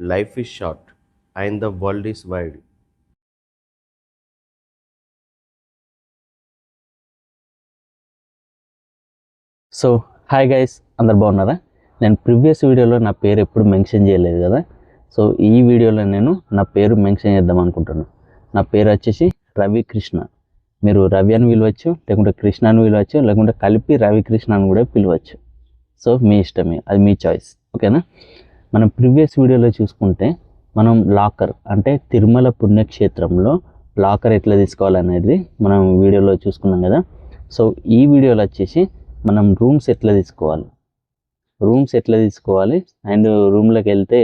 Life is short and the world is wide so hi guys అందరు బాగున్నారా? నేను previous వీడియోలో నా పేరు ఎప్పుడు మెన్షన్ చేయలేదు కదా? సో ఈ వీడియోలో నేను నా పేరు మెన్షన్ చేద్దాం అనుకుంటున్నాను నా పేరు వచ్చేసి రవి కృష్ణ మీరు రవి అని పిలవచ్చు లేకుంటే కృష్ణ అని పిలవచ్చు లేకుంటే కలిపి రవి కృష్ణ అని కూడా పిలవచ్చు. సో మీ ఇష్టమే అది మీ చాయిస్ ఓకేనా మనం ప్రీవియస్ వీడియోలో చూసుకుంటే మనం లాకర్ అంటే తిరుమల పుణ్యక్షేత్రంలో లాకర్ ఎట్లా తీసుకోవాలనేది మనం వీడియోలో చూసుకున్నాం కదా. సో ఈ వీడియోలో వచ్చేసి మనం రూమ్స్ ఎట్లా తీసుకోవాలి? రూమ్స్ ఎట్లా తీసుకోవాలి? అండ్ రూమ్లోకి వెళ్తే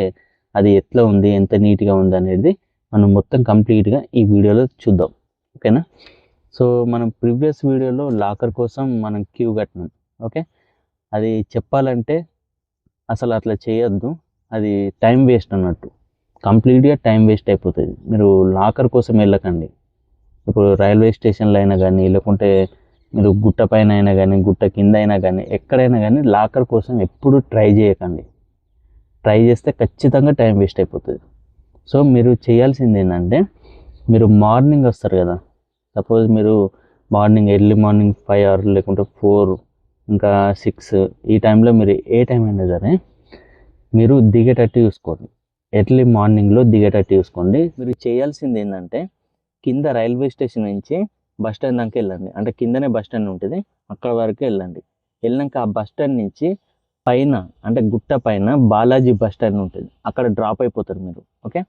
అది ఎట్లా ఉంది? ఎంత నీట్గా ఉంది అనేది మనం మొత్తం కంప్లీట్గా ఈ వీడియోలో చూద్దాం. ఓకేనా? సో మనం ప్రీవియస్ వీడియోలో లాకర్ కోసం మనం క్యూ కట్టినాం. ఓకే? అది చెప్పాలంటే అసలు అట్లా చేయొద్దు. అది టైం వేస్ట్ అన్నట్టు. కంప్లీట్గా టైం వేస్ట్ అయిపోతుంది. మీరు లాకర్ కోసం వెళ్ళకండి. ఇప్పుడు రైల్వే స్టేషన్లో అయినా కానీ లేకుంటే మీరు గుట్ట పైన అయినా కానీ గుట్ట కింద అయినా కానీ ఎక్కడైనా కానీ లాకర్ కోసం ఎప్పుడు ట్రై చేయకండి. ట్రై చేస్తే ఖచ్చితంగా టైం వేస్ట్ అయిపోతుంది. సో మీరు చేయాల్సింది ఏంటంటే మీరు మార్నింగ్ వస్తారు కదా. సపోజ్ మీరు morning early morning five hour లేకుంటే ఫోర్ ఇంకా సిక్స్ ఈ టైంలో మీరు ఏ టైం అయినా సరే మీరు దిగేటట్టు చూసుకోండి. ఎర్లీ మార్నింగ్లో దిగేటట్టు చూసుకోండి. మీరు చేయాల్సింది ఏంటంటే కింద రైల్వే స్టేషన్ నుంచి బస్ స్టాండ్ దాకా వెళ్ళండి. అంటే కిందనే బస్ స్టాండ్ ఉంటుంది. అక్కడ వరకు వెళ్ళండి. వెళ్ళాక ఆ బస్ స్టాండ్ నుంచి పైన అంటే గుట్ట పైన బాలాజీ బస్ స్టాండ్ ఉంటుంది. అక్కడ డ్రాప్ అయిపోతారు మీరు. ఓకే?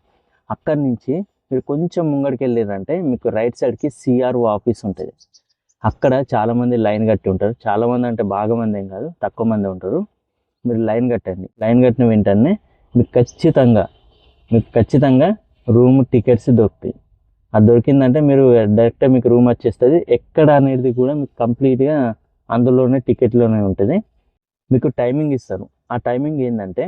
అక్కడి నుంచి మీరు కొంచెం ముంగడికి వెళ్ళారంటే మీకు రైట్ సైడ్కి సిఆర్ఓ ఆఫీస్ ఉంటుంది. అక్కడ చాలామంది లైన్ కట్టి ఉంటారు. చాలామంది అంటే బాగా మంది ఏం కాదు తక్కువ మంది ఉంటారు. మీరు లైన్ కట్టండి. లైన్ కట్టిన వెంటనే మీకు ఖచ్చితంగా మీకు ఖచ్చితంగా రూమ్ టికెట్స్ దొరుకుతాయి అది దొరికిందంటే మీరు డైరెక్ట్ మీకు రూమ్ వచ్చేస్తుంది. ఎక్కడ అనేది కూడా మీకు కంప్లీట్గా అందులోనే టికెట్లోనే ఉంటుంది. మీకు టైమింగ్ ఇస్తారు ఆ టైమింగ్ ఏంటంటే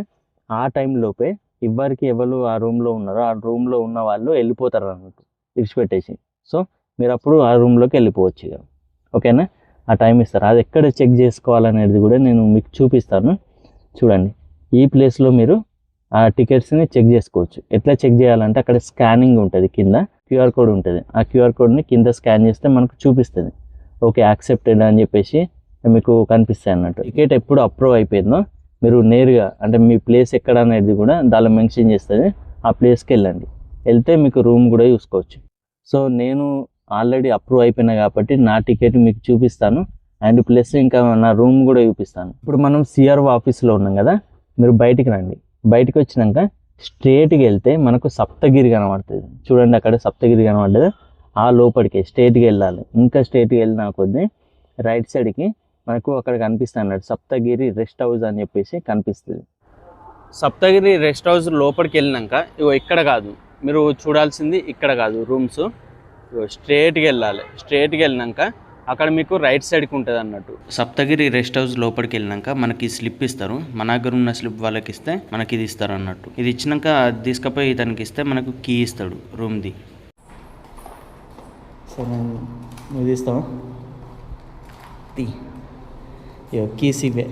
ఆ టైంలోపే ఎవరికి ఎవరు ఆ రూమ్లో ఉన్నారో ఆ రూమ్లో ఉన్న వాళ్ళు వెళ్ళిపోతారు అన్నట్టు విడిచిపెట్టేసి. సో మీరు అప్పుడు ఆ రూమ్లోకి వెళ్ళిపోవచ్చు ఓకేనా? ఆ టైం ఇస్తారు. అది ఎక్కడ చెక్ చేసుకోవాలనేది కూడా నేను మీకు చూపిస్తాను. చూడండి. ఈ ప్లేస్లో మీరు ఆ టికెట్స్ని చెక్ చేసుకోవచ్చు. ఎట్లా చెక్ చేయాలంటే అక్కడ స్కానింగ్ ఉంటుంది కింద. క్యూఆర్ కోడ్ ఉంటుంది. ఆ క్యూఆర్ కోడ్ని కింద స్కాన్ చేస్తే మనకు చూపిస్తుంది. ఓకే యాక్సెప్టెడ్ అని చెప్పేసి మీకు కనిపిస్తాయి అన్నట్టు. టికెట్ ఎప్పుడు అప్రూవ్ అయిపోయిందో మీరు నేరుగా అంటే మీ ప్లేస్ ఎక్కడ అనేది కూడా దానిలో మెన్షన్ చేస్తుంది. ఆ ప్లేస్కి వెళ్ళండి. వెళ్తే మీకు రూమ్ కూడా చూసుకోవచ్చు. సో నేను ఆల్రెడీ అప్రూవ్ అయిపోయినా కాబట్టి నా టికెట్ మీకు చూపిస్తాను. అండ్ ప్లస్ ఇంకా నా రూమ్ కూడా చూపిస్తాను. ఇప్పుడు మనం సిఆర్ఓ ఆఫీస్లో ఉన్నాం కదా మీరు బయటికి రండి. బయటికి వచ్చినాక స్ట్రేట్కి వెళ్తే మనకు సప్తగిరి కనబడుతుంది. చూడండి అక్కడ సప్తగిరి కనబడ్డది ఆ లోపలికి స్ట్రేట్కి వెళ్ళాలి. ఇంకా స్ట్రేట్కి వెళ్ళిన కొద్దీ రైట్ సైడ్కి మనకు అక్కడ కనిపిస్తుంది అన్నట్టు సప్తగిరి రెస్ట్ హౌస్ అని చెప్పేసి కనిపిస్తుంది. సప్తగిరి రెస్ట్ హౌస్ లోపలికి వెళ్ళినాక ఇగో ఇక్కడ కాదు. మీరు చూడాల్సింది ఇక్కడ కాదు రూమ్స్ స్ట్రేట్కి వెళ్ళాలి. స్ట్రేట్కి వెళ్ళినాక అక్కడ మీకు రైట్ సైడ్కి ఉంటుంది అన్నట్టు. సప్తగిరి రెస్ట్ హౌస్ లోపలికి వెళ్ళినాక మనకి స్లిప్ ఇస్తారు. మన దగ్గర ఉన్న స్లిప్ వాళ్ళకి ఇస్తే మనకి ఇది ఇస్తారు అన్నట్టు. ఇది ఇచ్చినాక అది తీసుకుపోయి ఇతనికి ఇస్తే మనకు కీ ఇస్తాడు రూమ్ది సరే నువ్వు తీస్తావా తీ. కీస్ ఇవే.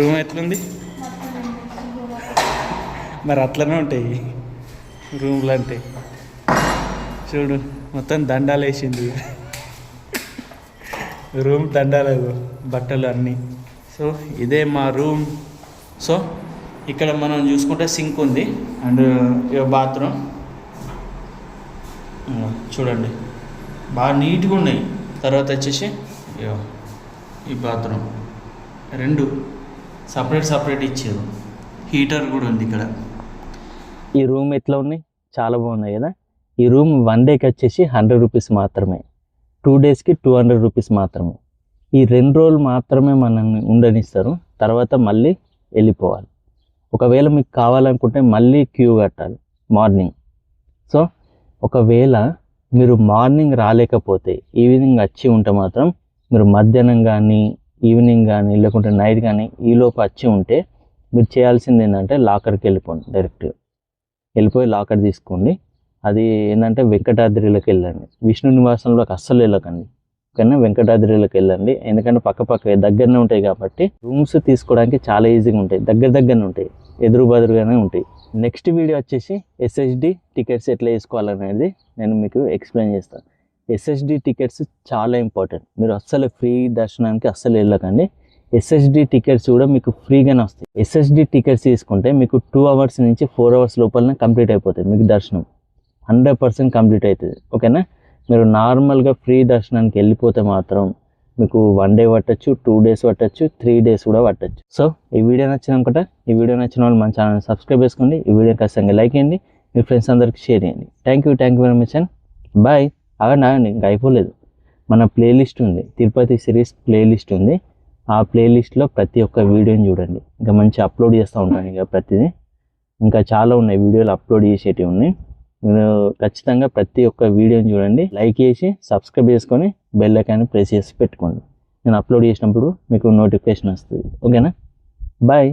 రూమ్ ఎట్లుంది? మరి అట్లనే ఉంటాయి. రూమ్లు అంటే చూడు మొత్తం దండాలు వేసింది రూమ్ దండాలు బట్టలు అన్నీ. సో ఇదే మా రూమ్. సో ఇక్కడ మనం చూసుకుంటే సింక్ ఉంది అండ్ బాత్రూమ్. చూడండి. బాగా నీట్గా ఉన్నాయి. తర్వాత వచ్చేసి ఇగో ఈ బాత్రూమ్. రెండు సపరేట్ సపరేట్ ఇచ్చారు. హీటర్ కూడా ఉంది ఇక్కడ. ఈ రూమ్ ఎట్లా ఉన్నాయి చాలా బాగున్నాయి కదా? ఈ రూమ్ వన్ డేకి వచ్చేసి హండ్రెడ్ రూపీస్ మాత్రమే. టూ డేస్కి టూ హండ్రెడ్ రూపీస్ మాత్రమే. ఈ రెండు రోజులు మాత్రమే మనల్ని ఉండనిస్తారు. తర్వాత మళ్ళీ వెళ్ళిపోవాలి. ఒకవేళ మీకు కావాలనుకుంటే మళ్ళీ క్యూ కట్టాలి. మార్నింగ్. సో ఒకవేళ మీరు మార్నింగ్ రాలేకపోతే ఈవినింగ్ వచ్చి ఉంటే మాత్రం మీరు మధ్యాహ్నం కానీ ఈవినింగ్ కానీ లేకుంటే నైట్ కానీ ఈలోపు వచ్చి ఉంటే మీరు చేయాల్సింది ఏంటంటే లాకర్కి వెళ్ళిపోండి డైరెక్ట్ వెళ్ళిపోయి లాకర్ తీసుకోండి. అది ఏంటంటే వెంకటాద్రిలోకి వెళ్ళండి. విష్ణు నివాసంలోకి అస్సలు వెళ్ళకండి. కానీ వెంకటాద్రిలోకి వెళ్ళండి. ఎందుకంటే పక్క పక్క దగ్గరనే ఉంటాయి కాబట్టి రూమ్స్ తీసుకోవడానికి చాలా ఈజీగా ఉంటాయి. దగ్గర దగ్గరనే ఉంటాయి. ఎదురు బదురుగానే ఉంటాయి. నెక్స్ట్ వీడియో వచ్చేసి ఎస్ఎస్డి టికెట్స్ ఎట్లా వేసుకోవాలనేది నేను మీకు ఎక్స్ప్లెయిన్ చేస్తాను ఎస్ఎస్డి టికెట్స్ చాలా ఇంపార్టెంట్. మీరు అస్సలు ఫ్రీ దర్శనానికి అస్సలు వెళ్ళకండి. ఎస్ఎస్డి టికెట్స్ కూడా మీకు ఫ్రీగానే వస్తాయి. ఎస్ఎస్డి టికెట్స్ తీసుకుంటే మీకు టూ అవర్స్ నుంచి ఫోర్ అవర్స్ లోపలనే కంప్లీట్ అయిపోతుంది మీకు దర్శనం. హండ్రెడ్ పర్సెంట్ కంప్లీట్ అవుతుంది. ఓకేనా? మీరు నార్మల్గా ఫ్రీ దర్శనానికి వెళ్ళిపోతే మాత్రం మీకు వన్ డే పట్టచ్చు టూ డేస్ పట్టచ్చు త్రీ డేస్ కూడా పట్టచ్చు. సో ఈ వీడియో నచ్చింది అనుకుంటా ఈ వీడియో నచ్చిన వాళ్ళు మన ఛానల్ సబ్స్క్రైబ్ చేసుకోండి ఈ వీడియో ఖచ్చితంగా లైక్ చేయండి మీ ఫ్రెండ్స్ అందరికి షేర్ చేయండి. Thank you thank you very much and bye అవండి ఆగండి ఇంకా అయిపోలేదు. మన ప్లేలిస్ట్ ఉంది తిరుపతి సిరీస్ ప్లేలిస్ట్ ఉంది. ఆ ప్లేలిస్ట్లో ప్రతి ఒక్క వీడియోని చూడండి. ఇంకా మంచి అప్లోడ్ చేస్తూ ఉంటాను ఇక ప్రతిదీ. ఇంకా చాలా ఉన్నాయి వీడియోలు అప్లోడ్ చేసేటివి ఉన్నాయి. మీరు ఖచ్చితంగా ప్రతి ఒక్క వీడియోని చూడండి. లైక్ చేసి సబ్స్క్రైబ్ చేసుకొని బెల్ ఐకాన్ని ప్రెస్ చేసి పెట్టుకోండి. నేను అప్లోడ్ చేసినప్పుడు మీకు నోటిఫికేషన్ వస్తుంది. ఓకేనా? బాయ్.